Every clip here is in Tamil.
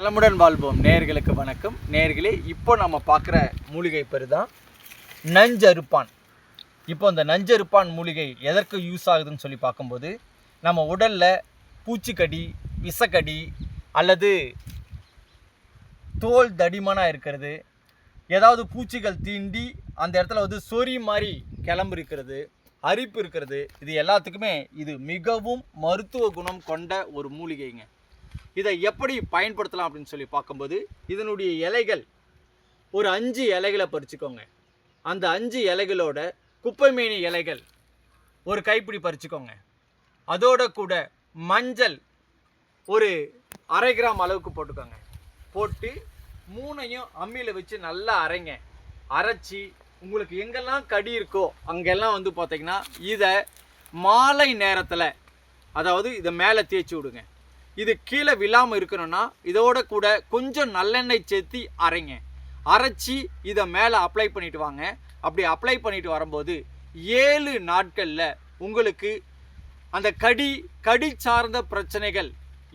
நலமுடன் வாழ்வோம். நேர்களுக்கு வணக்கம். நேர்களே இப்போ நம்ம பார்க்குற மூலிகை பேர் தான் நஞ்சருப்பான். இப்போ இந்த நஞ்சருப்பான் மூலிகை எதற்கு யூஸ் ஆகுதுன்னு சொல்லி பார்க்கும்போது நம்ம உடலில் பூச்சிக்கடி விசக்கடி அல்லது தோல் தடிமனாக இருக்கிறது ஏதாவது பூச்சிகள் தீண்டி அந்த இடத்துல வந்து சொறி மாதிரி கிளம்பு இருக்கிறது அரிப்பு இருக்கிறது இது எல்லாத்துக்குமே இது மிகவும் மருத்துவ குணம் கொண்ட ஒரு மூலிகைங்க. இதை எப்படி பயன்படுத்தலாம் அப்படின்னு சொல்லி பார்க்கும்போது இதனுடைய இலைகள் ஒரு அஞ்சு இலைகளை பறிச்சுக்கோங்க. அந்த அஞ்சு இலைகளோட குப்பைமேனி இலைகள் ஒரு கைப்பிடி பறிச்சுக்கோங்க. அதோட கூட மஞ்சள் ஒரு அரை கிராம் அளவுக்கு போட்டுக்கோங்க. போட்டு மூணையும் அம்மியில் வச்சு நல்லா அரைங்க. அரைச்சி உங்களுக்கு எங்கெல்லாம் கடி இருக்கோ அங்கெல்லாம் வந்து பார்த்தீங்கன்னா இதை மாலை நேரத்தில் அதாவது இதை மேலே தேய்ச்சி விடுங்க. இது கீழே விழாமல் இருக்கணும்னா இதோட கூட கொஞ்சம் நல்லெண்ணெய் சேர்த்து அரைங்க. அரைச்சி இதை மேலே அப்ளை பண்ணிட்டு வாங்க. அப்படி அப்ளை பண்ணிட்டு வரும்போது ஏழு நாட்களில் உங்களுக்கு அந்த கடி கடி சார்ந்த பிரச்சனைகள்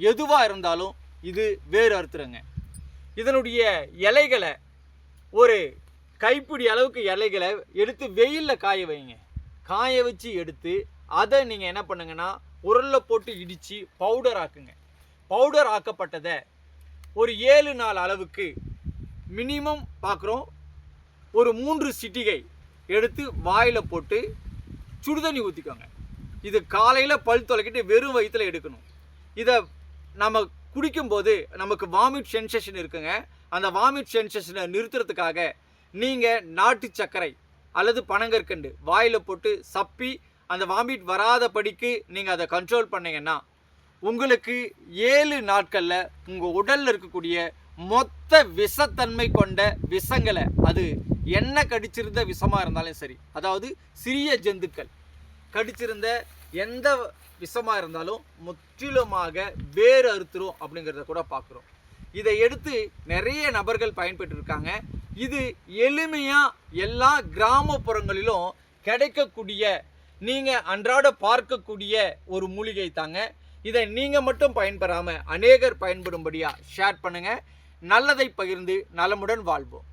எதுவாக இருந்தாலும் இது வேறு அறுத்துருங்க. இதனுடைய இலைகளை ஒரு கைப்பிடி அளவுக்கு இலைகளை எடுத்து வெயிலில் காய வைங்க. காய வச்சு எடுத்து அதை நீங்கள் என்ன பண்ணுங்கன்னா உரலில் போட்டு இடித்து பவுடர் ஆக்குங்க. பவுடர் ஆக்கப்பட்டதை ஒரு ஏழு நாள் அளவுக்கு மினிமம் பார்க்குறோம் ஒரு மூன்று சிட்டிகை எடுத்து வாயில் போட்டு சுடுதண்ணி ஊற்றிக்கோங்க இது காலையில் பல் துளைக்கிட்டு வெறும் வயிற்றில் எடுக்கணும். இதை நம்ம குடிக்கும்போது நமக்கு வாமிட் சென்சேஷன் இருக்குங்க. அந்த வாமிட் சென்சேஷனை நிறுத்துறதுக்காக நீங்கள் நாட்டு சர்க்கரை அல்லது பனங்கற்கண்டு வாயில் போட்டு சப்பி அந்த வாமிட் வராதபடிக்கு நீங்கள் அதை கண்ட்ரோல் பண்ணிங்கன்னா உங்களுக்கு ஏழு நாட்களில் உங்கள் உடலில் இருக்கக்கூடிய மொத்த விஷத்தன்மை கொண்ட விஷங்களை அது என்ன கடிச்சிருந்த விஷமாக இருந்தாலும் சரி அதாவது சிறிய ஜந்துக்கள் கடிச்சிருந்த எந்த விஷமாக இருந்தாலும் முற்றிலுமாக வேறு அறுத்துரும் அப்படிங்கிறத கூட பார்க்குறோம். இதை எடுத்து நிறைய நபர்கள் பயன்பெற்றிருக்காங்க. இது எளிமையாக எல்லா கிராமப்புறங்களிலும் கிடைக்கக்கூடிய நீங்கள் அன்றாட பார்க்கக்கூடிய ஒரு மூலிகை தாங்க. இதை நீங்கள் மட்டும் பயன்பெறாமல் அநேகர் பயன்படும்படியாக ஷேர் பண்ணுங்கள் நல்லதை பகிர்ந்து நலமுடன் வாழ்வோம்.